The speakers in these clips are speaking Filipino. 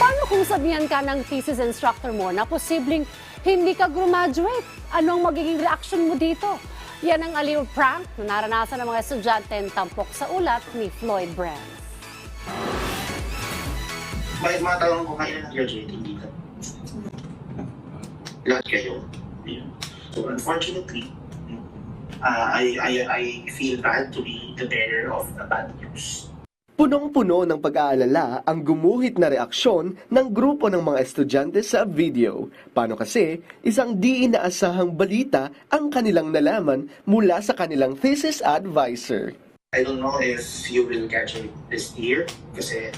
Paano kung sabihan ka ng thesis instructor mo na posibleng hindi ka graduate? Anong magiging reaction mo dito? Yan ang aliw prank na naranasan ng mga estudyante tampok sa ulat ni Floyd Brands. May matanong ko kayo na graduating dito. Lahat kayo. So unfortunately, uh, I, I, I feel bad to be the bearer of the bad news. Punong-puno ng pag-aalala ang gumuhit na reaksyon ng grupo ng mga estudyante sa video. Paano kasi isang di inaasahang balita ang kanilang nalaman mula sa kanilang thesis advisor. I don't know if you will graduate this year kasi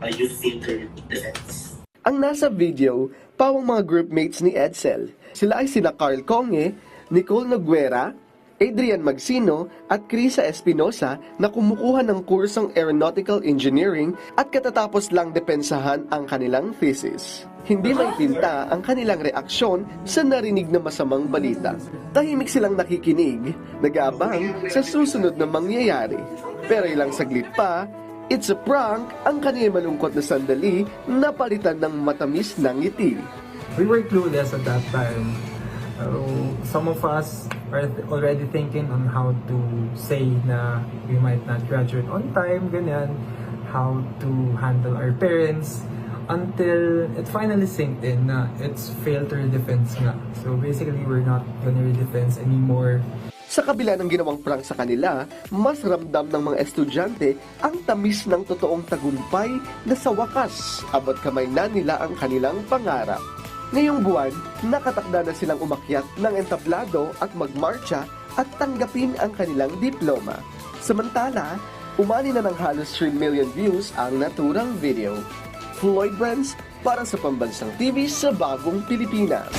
uh, you filter defense. Ang nasa video, pawang mga groupmates ni Edsel. Sila ay sina Carl Conge, Nicole Noguera, Adrian Magsino at Crisa Espinosa na kumukuha ng kursong Aeronautical Engineering at katatapos lang depensahan ang kanilang thesis. Hindi may pinta ang kanilang reaksyon sa narinig na masamang balita. Tahimik silang nakikinig, nag-aabang sa susunod na mangyayari. Pero ilang saglit pa, it's a prank ang kanilang malungkot na sandali na palitan ng matamis na ngiti. we were clueless at that time. Uh, some of us already thinking on how to say na we might not graduate on time, ganyan, how to handle our parents, until it finally sinked in na it's filter defense nga. So basically, we're not gonna defense anymore. Sa kabila ng ginawang prank sa kanila, mas ramdam ng mga estudyante ang tamis ng totoong tagumpay na sa wakas abot kamay na nila ang kanilang pangarap. Ngayong buwan, nakatakda na silang umakyat ng entablado at magmarcha at tanggapin ang kanilang diploma. Samantala, umani na ng halos 3 million views ang naturang video. Floyd Brands para sa Pambansang TV sa Bagong Pilipinas.